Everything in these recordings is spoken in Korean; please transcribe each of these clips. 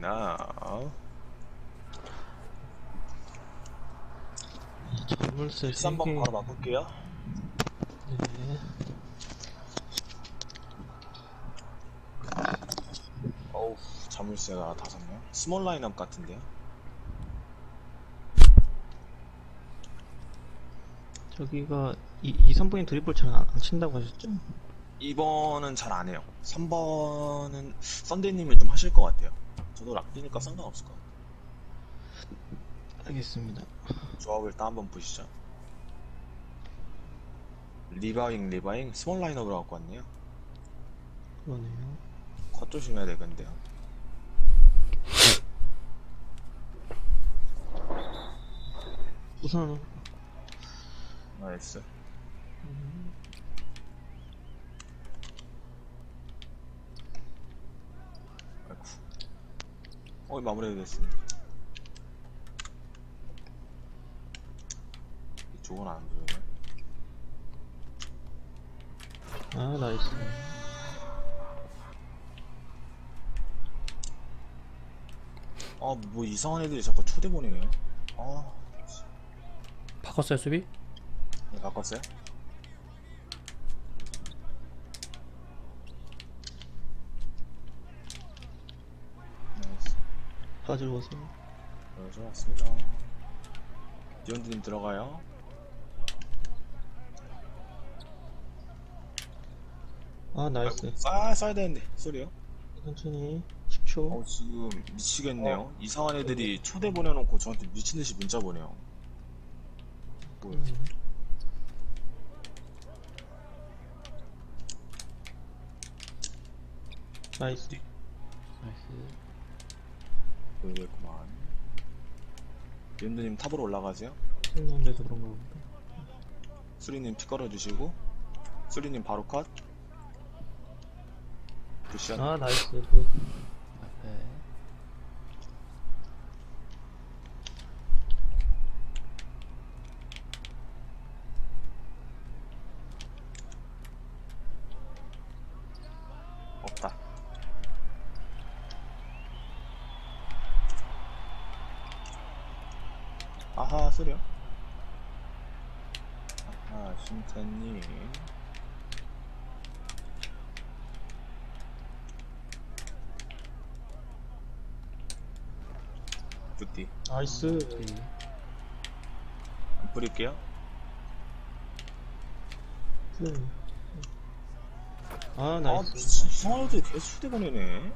나. 자물쇠 13번 3개. 바로 바꿀게요. 네. 어우 자물쇠가 다섯 명 스몰 라인업 같은데요 저기가 2, 2 3번이 드리블 잘 안 친다고 하셨죠? 2번은 잘 안 해요. 3번은 썬데이님이 좀 하실 것 같아요 저도 락디니까 상관없을 것 같아요. 알겠습니다. 조합을 일단 한번 보시죠. 리바잉 리바잉? 스몰 라인업으로 갖고 왔네요. 그러네요. 컷 조심해야 되겠는데요. 우선 나이스. 음, 아이쿠 어 마무리가 됐습니다. 이쪽은 안 보이네 아 나이스. 아뭐 이상한 애들이 자꾸 초대 보내네요 아 바꿨어요 수비? 네, 바꿨어요? 나이스 가지고서 네, 좋았습니다. 디온드님 들어가요. 아 나이스. 아 쏴야 되는데 소리요? 천천히 10초. 어 지금 미치겠네요. 이상한 애들이 초대 보내놓고 저한테 미친듯이 문자 보내요. 뭐야. 음. 나이스. 나이스 보이겠구만. 디온드님 탑으로 올라가세요. 승리한 데서 그런가 보다 수리님 피 걸어주시고 수리님 바로 컷. 굿샷. 아 나이스 굿다 아하 소리요 아하 신태님 굿디 나이스 네. 뿌릴게요 음. 아아 나이스 미친 이상한 애들 계속 휴대 보내네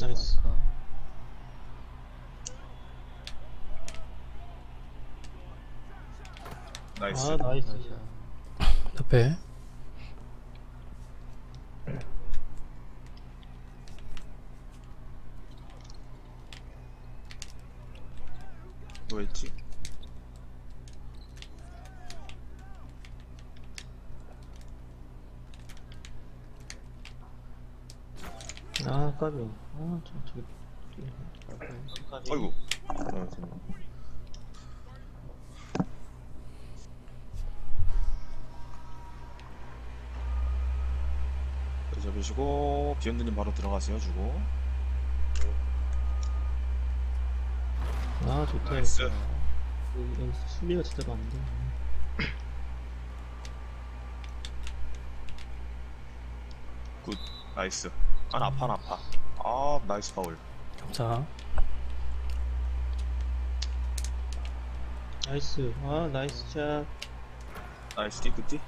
나이스 아, 나이스 아 나이스 나이스 옆에 뭐였지? 아 까비 아 저 저기 까비. 아이고 잘못했네. 네, 잡으시고 비욘드님 바로 들어가세요 주고 아 좋다. 나이스. 여기, 여기 수비가 진짜 많은데. 굿. 나이스. 한 아파 한 아파. 아 나이스 파울. 자 나이스. 아 나이스 샷. 나이스 띠끄띠.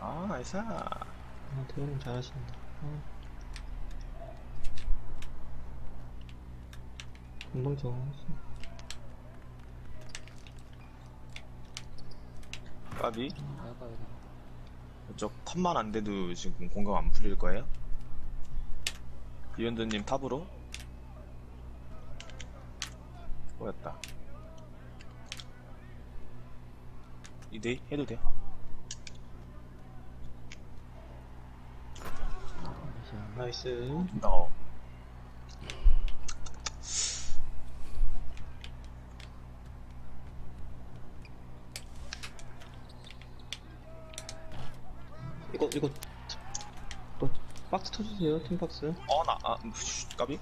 아 나이스. 아, 대현님 잘하신다. 아. 금방 적응했어. 까비? 이쪽 컷만 안 돼도 지금 공감 안 풀릴 거예요? 비욘드님 탑으로? 뭐였다. 2대2 해도 돼? 나이스. 어. 이거, 이거. 또, 터주세요, 팀박스. 어, 나, 아, 슈, 까비?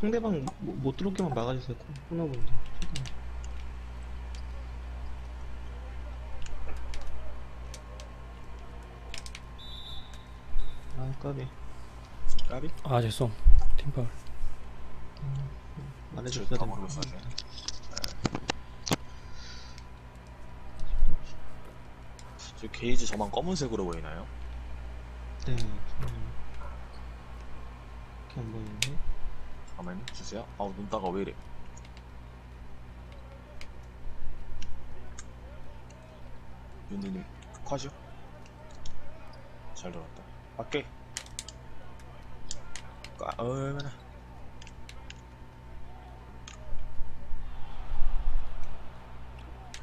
상대방 못, 못 들어오게만 막아주세요, 코너분들. 아, 까비. 까비? 아 죄송 팀파울 말해줬어야 다 되는데. 모르겠었네. 저 게이지 저만 검은색으로 보이나요? 네, 음. 이렇게 안 보이는데. 잠깐만요, 주세요. 아우, 눈다가 왜 이래. 윤희님, 컷이요? 잘 들어갔다. 밖에. 까, 얼마나.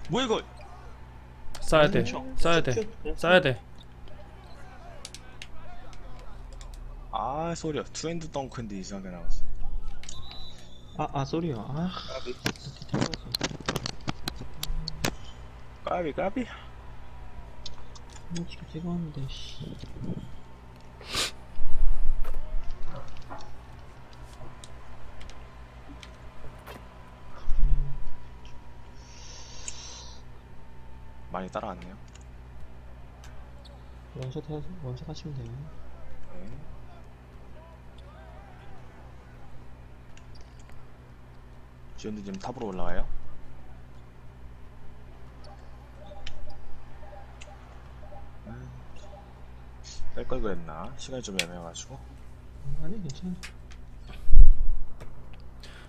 뭐야, 이거? 쏴야 돼 그렇죠. 쏴야 돼 쏴야 돼 아, 소리야. 투핸드 덩크인데 이상하게 나왔어. 아, 아, 쏘리요. 아, 까비. 까비, 까비. 지금 찍었는데, 씨. 많이 따라왔네요. 원샷 하, 원샷 하시면 돼요. 네. 지원드 지금 탑으로 올라와요. 음, 뺄걸 그랬나? 시간이 좀 애매해가지고. 음, 아니, 괜찮아.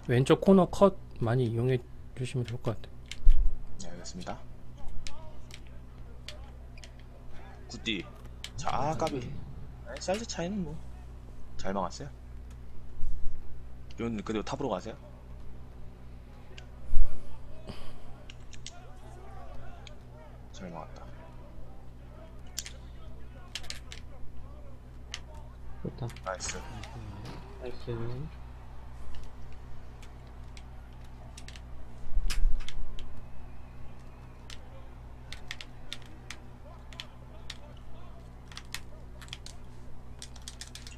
왼쪽 코너 컷 많이 이용해 주시면 좋을 것 같아 네, 알겠습니다. 굿디. 자, 아, 까비. 네, 사이즈 차이는 뭐. 잘 막았어요. 지원드 그대로 탑으로 가세요. 잘 막았다. 좋다. 나이스. 나이스.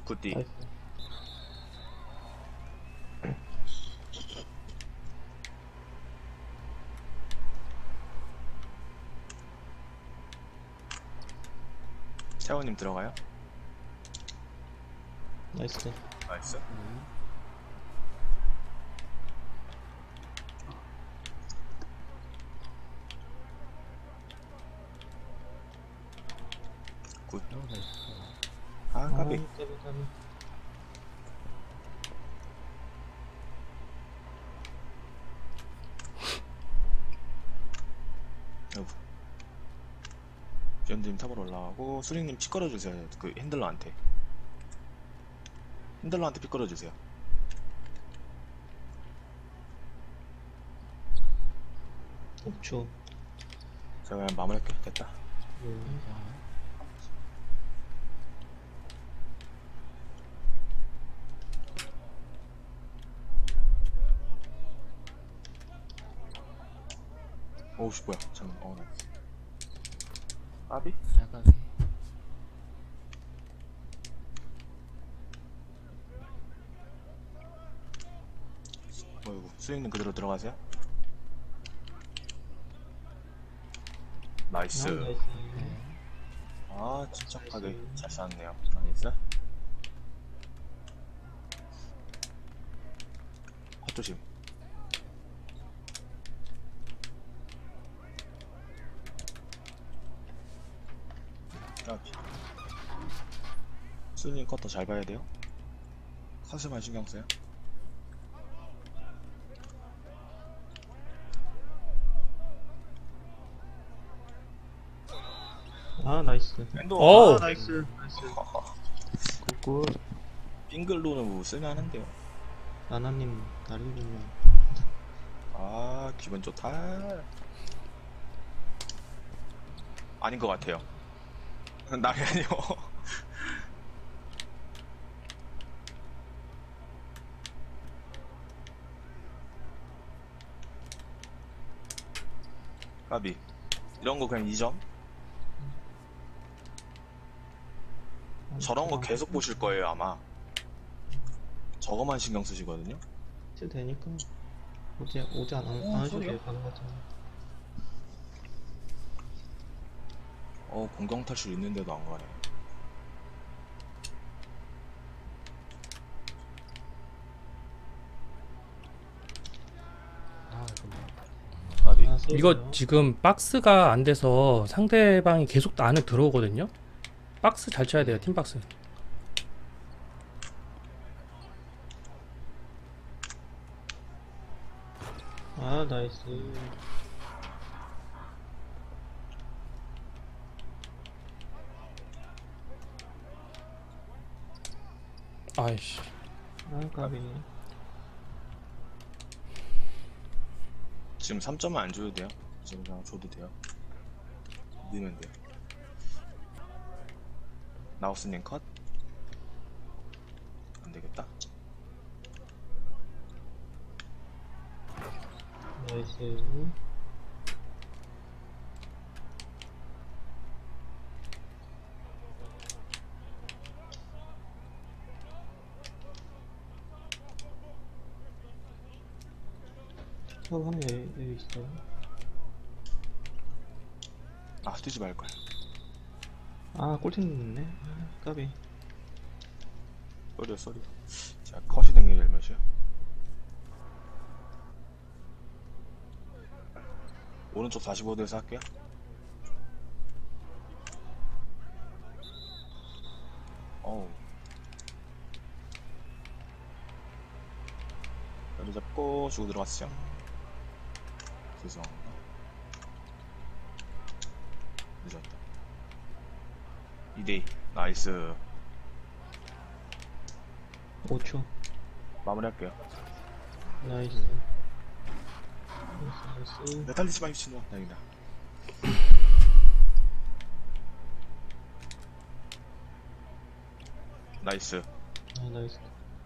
굿디. 나이스. 태원님 들어가요? 나이스. 나이스. 굿. 아, 아, 까비. 까비, 까비. 여보. 지연님 탑으로 올라가고, 수링님 피 끌어주세요. 그 핸들러한테. 핸들러한테 피 끌어주세요. 없죠. 제가 그냥 마무리할게. 됐다. 네. 오우 씨, 뭐야. 잠깐, 어, 나. 까비? 야가비 어이구, 수링님 그대로 들어가세요. 나이스. 아. 아, 침착하게. 잘 쐈네요. 나이스. 헛조심. 까비. 수님 커터 잘 봐야 돼요. 컷에만 신경 써요. 아, 나이스. 엔도. 오! 아, 나이스. 나이스. 굿굿. 빙글로는 뭐 쓸만한데요. 나나님, 날리군요. 아 기분 좋다 아닌 것 같아요 나이 아니요. 까비. 이런 거 그냥 2점? 저런 거 계속 보실 거예요, 아마. 저거만 신경 쓰시거든요. 해도 되니까 오지 오지 안, 안 하셔도 소리야? 돼요 가능하잖아 어, 공경 탈출 있는데도 안 가네. 아, 이거 뭐. 아, 이거 쏘세요. 지금 박스가 안 돼서 상대방이 계속 안에 들어오거든요. 박스 잘 쳐야 돼요, 팀 박스. 아 나이스 아이씨. 아 까비 지금 3점은 안 줘도 돼요. 지금 그냥 줘도 돼요. 넣으면 돼요. 나우스님 컷? 안 되겠다. 나이스 저 하나 여기, 여기 있어요 아, 뛰지 말걸. 아 꼴등 있네 아, 까비 쏘리요, 쏘리. 자, 컷이 된게 제일 몇이야? 오른쪽 45도에서 할게요. 어우. 자리 잡고 주고 들어갔어요. 죄송합니다. 늦었다. 2대2. 나이스. 5초 마무리할게요. 나이스 나이스 나이스 메탈리스마 미친놈. 다행이다. 나이스. 아 나이스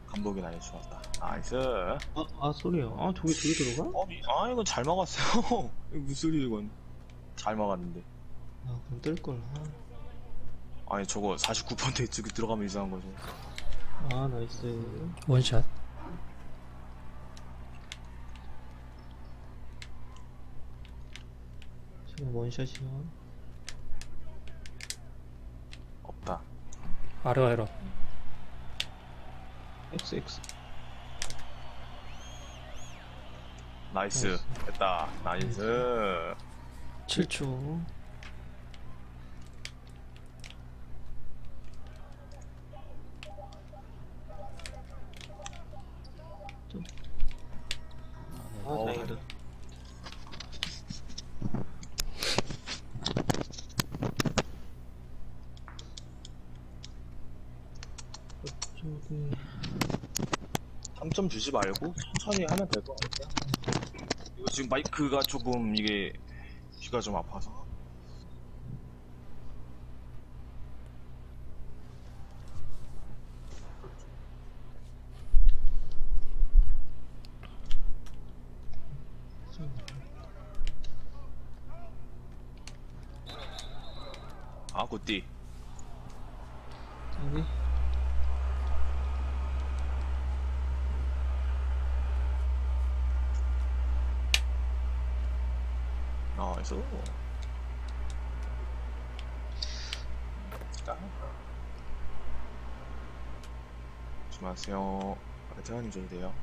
감독이 나이스 좋았다. 나이스. 아, 아 소리요 아 저기 저기 들어가? 어, 미- 아, 이건 잘 막았어요. 이거 무슨 소리 이건. 잘 막았는데. 아 그럼 뜰걸 아, 아니, 저거 49%에 저기 들어가면 이상한 거죠. 아 나이스 원샷. 지금 원샷이요 없다. 아르 에러. XX 나이스. 나이스. 됐다. 나이스. 7초 아 다행이다 저기 3점 주지 말고 천천히 하면 될 것 같아요. 이거 지금 마이크가 조금 이게 귀가 좀 아파서. 아, 굿띠. 여기 아, 그래서. 자. 태환님 줘도 돼요.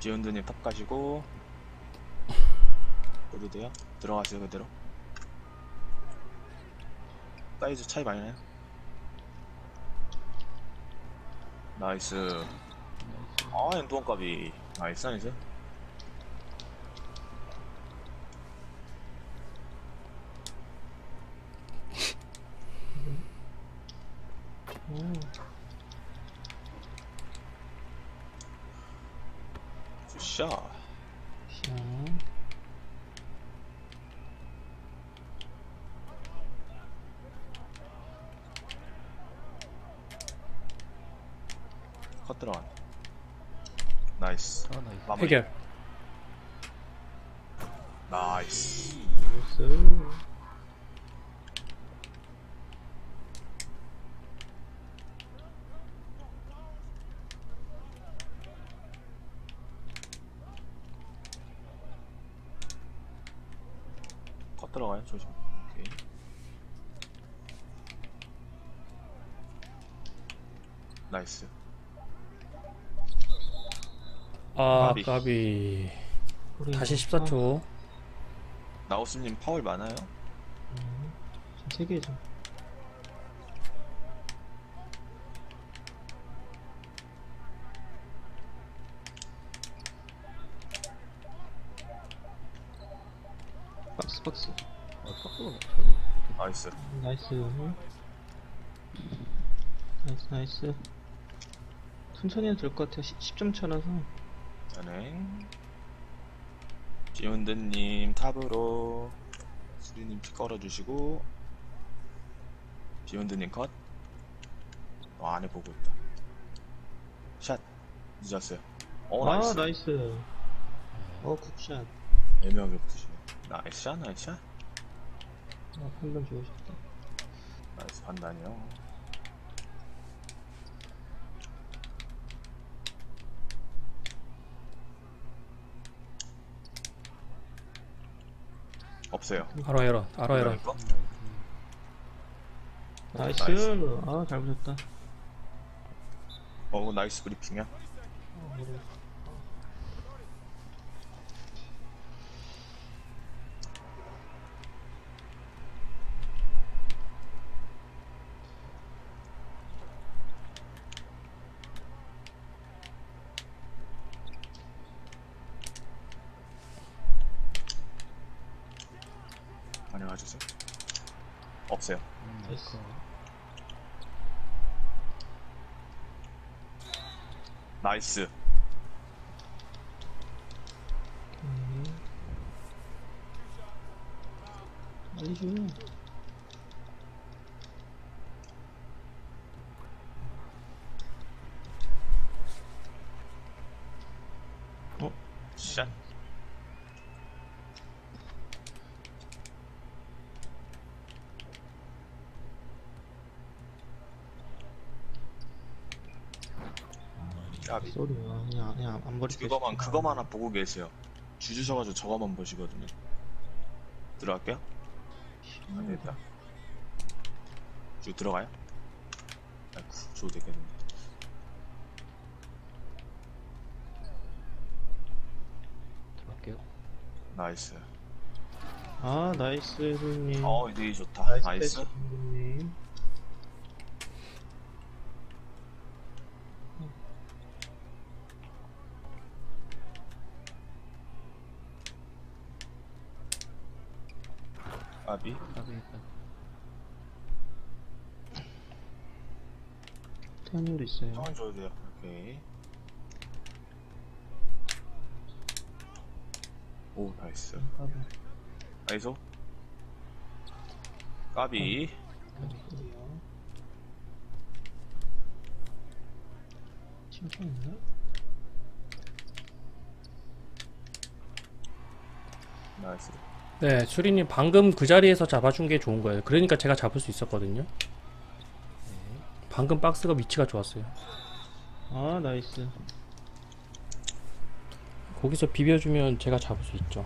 지현드님 탑 가시고. 줘도 돼요? 들어가세요, 그대로. 사이즈 차이 많이 나요? 나이스. 아, 엔도원 값이. 나이스, 나이스. 오 샷. 샤. 컷 들어간. 나이스. 아, 나 이거. 마무리. 해결. 나이스. 나이스. 컷 들어가요. 조심. 오케이. 나이스. 아, 까비. 까비. 우리 다시 이거 14초. 나우스님 파울 많아요? 음, 지금 세 개죠. 박스 박스. 아, 차고. 나이스. 나이스. 나이스 나이스. 천천히 해도 될 것 같아요. 10, 점 차라서. 은행. 지훈드님 탑으로. 수리님 피 걸어주시고. 지훈드님 컷. 어, 안에 보고 있다. 샷. 늦었어요. 어, 아 나이스. 나이스. 어 굿샷. 애매하게 붙으시네. 나이스 샷, 나이스 샷. 아, 판단 좋으셨다. 나이스 판단이요. 없어요. 알아 에러. 알아 에러. 이거? 나이스. 나이스. 아 잘 보셨다. 어, 나이스 브리핑이야. 어, 모르- 많이 와주세요. 없어요. 나이스. 나이스. 음. 빨리 줘. 샷. 쏘리야. 그냥 그냥 안 버릴게. 그거만 그거만 하나 보고 계세요. 주주셔가지고 저거만 보시거든요. 들어갈게요. 안 되겠다. 쭉 들어가요? 아이쿠, 줘도 되겠는데. 들어갈게요. 나이스. 아 나이스 손님. 어, 되게 좋다. 나이스. 손님. 까비. 까비. 태연님도 있어요. 성원 줘도 돼요. 오케이. 오, 나이스. 까비. 나이스. 까비. 칭찬 있나? 나이스. 네, 수리님 방금 그 자리에서 잡아준 게 좋은 거예요. 그러니까 제가 잡을 수 있었거든요. 방금 박스가 위치가 좋았어요. 아 나이스. 거기서 비벼주면 제가 잡을 수 있죠.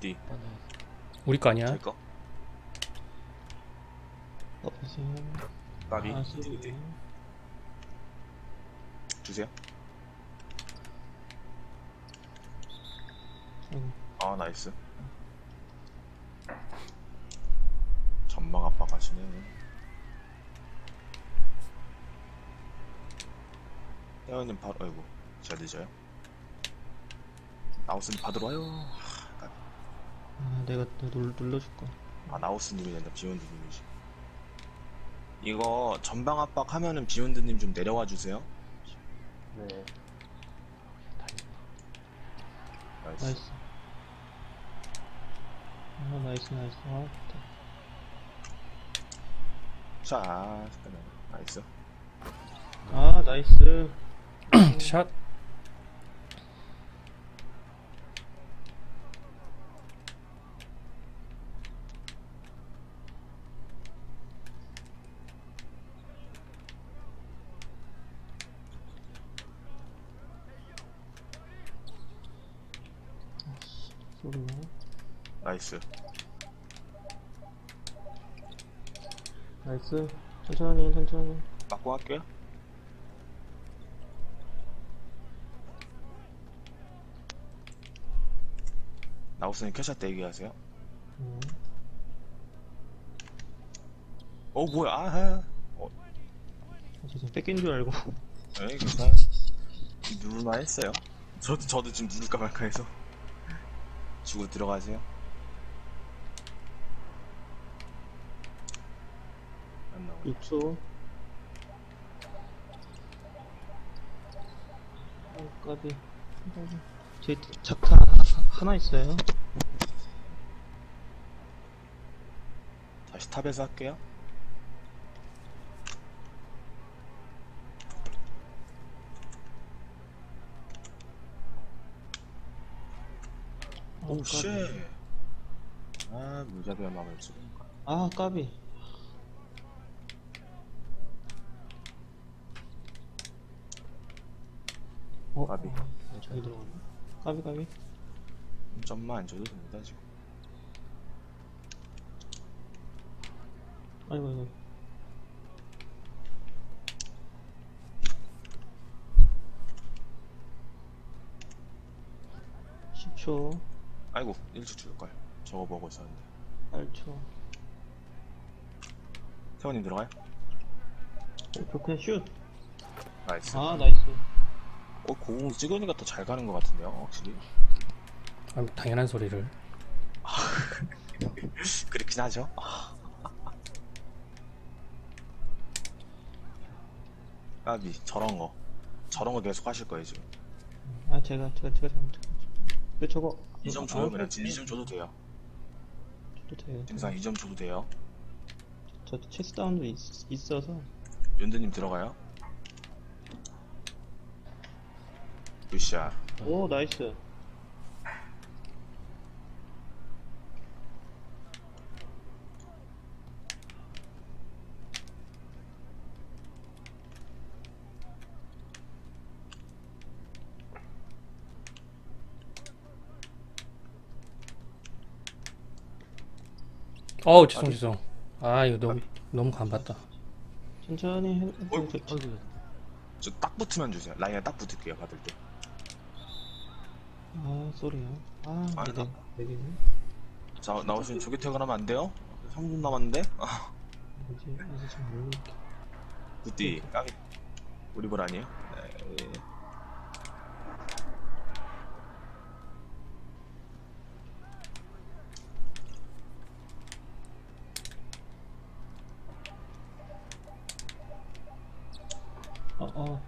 굿디. 하나. 우리 거 아니야? 제 거. 엎으세요. 까비. 아. 주세요. 아이고. 아, 나이스. 전방 압박 하시네. 태연님 바로 아이고 제가 늦어요 나우스님 받으러 와요 아, 내가 내가 눌, 눌러줄 거. 아 나우스님이 된다 비욘드님이지 이거 전방 압박 하면은 비욘드님 좀 내려와 주세요 네. 나이스. 나이스. 아, 나이스, 나이스. 아, 좋다. 자 나이스 아, 나이스. 샷. 소리야. 나이스 나이스. 천천히, 천천히. 맞고 할게요 나우스님 캐샷 대기 하세요 음. 어 뭐야 아 어, 아, 저 지금 뺏긴 줄 알고. 에이 괜찮아요 누를만 했어요 저도 저도 지금 누를까 말까 해서 지구 들어가세요 안 나오네 6초. 아, 까비. 제 하- 하나 있어요. 다시 탑에서 할게요 오우 까비. 쉣. 아 무자비한 마음을 지금 아, 까비. 어, 까비. 아, 잘 들어갔네. 까비, 까비. 점만 안 줘도 됩니다 지금 아이고, 아이고. 십초 아이고 일찍 줄걸 저거 보고 있었는데 8초. 태원님 들어가요? 어, 좋게 슛! 나이스 아, 나이스. 어, 공 찍으니까 더 잘 가는 것 같은데요 확실히 아, 당연한 소리를. 그렇긴 하죠 까비 저런 거 저런 거 계속 하실 거예요 지금 아, 제가, 제가, 제가 잘못했어. 왜 저거. 2점 아, 줘요 그냥 아, 2점 줘도 돼요 또 돼요. 팀상 2점 줘도 돼요 저 체스 다운도 있, 있어서. 윤드님 들어가요 굿샷 오, 나이스. 어우, 죄송, 죄송. 아, 이거 너무, 너무 간봤다. 천천히 해, 어이구, 저, 저, 어이구. 저딱 붙으면 주세요 라인에 딱 붙을게요 받을 때 아, 쏘리야. 아, 아, 네네. 네네. 자, 나오시면 조기 퇴근하면 안 돼요? 3분 남았는데? 아, 뭐지? 이제 좀 모르겠게. 굿디, 까비. 우리 볼 아니에요? 네. 어, 어.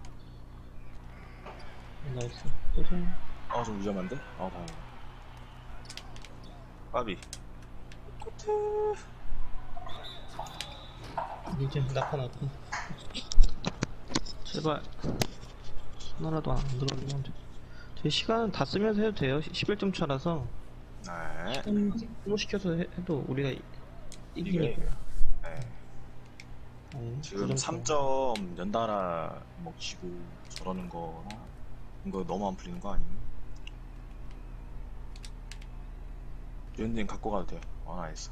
나이스. 천천히. 아, 좀 위험한데? 아, 다행이다. 까비. 이제 나타났고. 제발. 하나라도 안 들어오면 돼. 제 시간 다 쓰면서 해도 돼요. 11점 차라서. 네. 소모시켜서 해, 도 우리가 이- 이기니까. 네. 아니, 지금 그 정도. 3점 연달아 먹히고 저러는 거나, 이거 너무 안 풀리는 거 아니에요? 윤님 갖고 가도 돼요. 아, 나이스.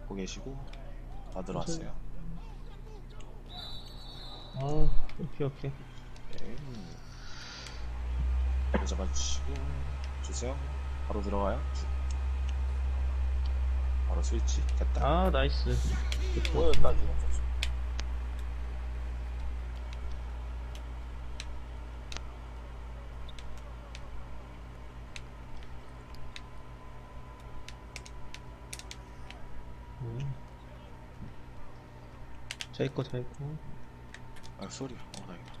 갖고 계시고, 다 들어왔어요. 아, 오케이, 오케이. 오케이. 이거 잡아주시고 주세요 바로 들어가요 바로 스위치 됐다 아, 나이스. 보였다 자 있고 자 있고. 아 소리. 어 다행이다.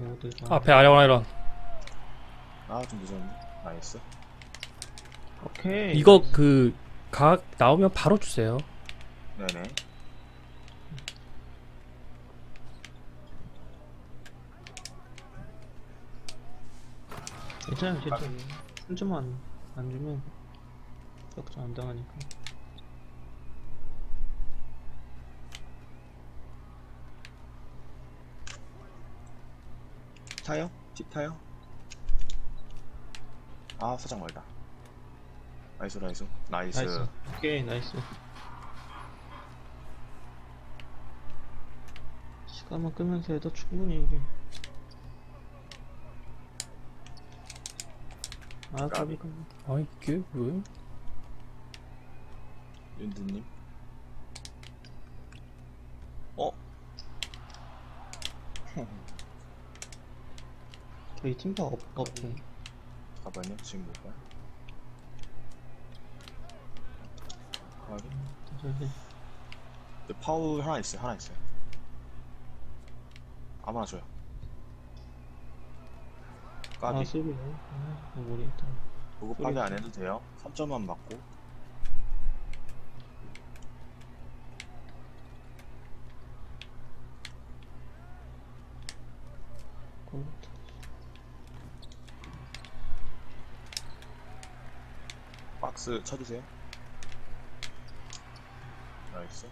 이것도 일단 앞에 아이런 아이런. 아좀 늦었네. 나이스 오케이. 이거 그 각 나오면 바로 주세요. 네네. 괜찮아요 괜찮아요. 한 점만 안 주면 역전 안 당하니까 타요? 집 타요? 아 사장 멀다. 나이스 나이스. 나이스, 나이스. 오케이 나이스. 시간만 끄면서 해도 충분히 이게. 아 까비 까비. 아 이 게 왜? 윤드님 어? 저희 팀파 없, 없고 잠깐만요 지금 볼까요? 확인 저기 네, 파울 하나 있어요 하나 있어요. 아무나 줘요. 까비. 아아 모르겠다. 그거 파괴 안 해도 돼요. 3점만 맞고 박스. 쳐주세요. 나이스.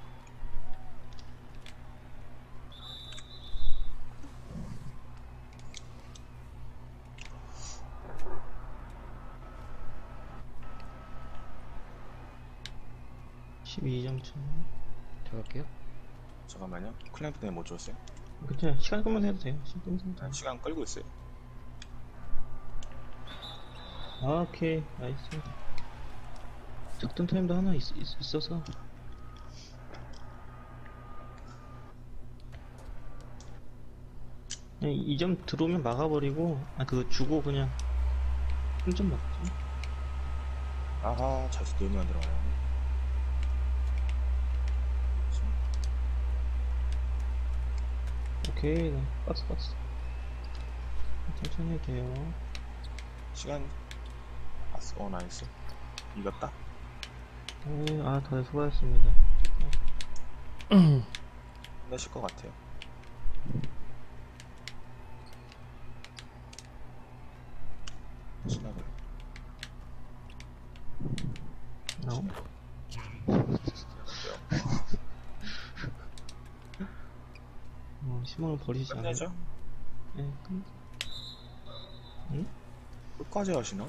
차. 들어갈게요. 잠깐만요. 클램프 때문에 못 줬어요? 괜찮아요. 시간 끄면서 해도 돼요. 시간 끄면서 해도 돼요. 아, 시간 끌고 있어요. 아, 오케이. 나이스 적던 타임도 하나 있, 있, 있어서. 그냥 2점 들어오면 막아버리고 아 그거 주고 그냥 한점 막지 아하 자수 너무 안 들어가요 오케이 네. 박스 박스. 천천히 해도 돼요. 시간. 아스 어 나이스. 이겼다 네, 아 다들 수고하셨습니다 끝내실 것 같아요 신나게? 어, 희망을 버리지 않아요 끝내죠? 네, 끝 끝까지 하시나?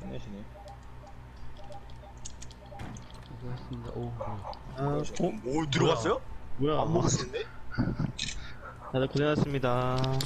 끝내시네. 수고하셨습니다. 오, 네. 아, 어? 뭐 들어갔어요? 뭐야 안 먹었는데? 다들 고생하셨습니다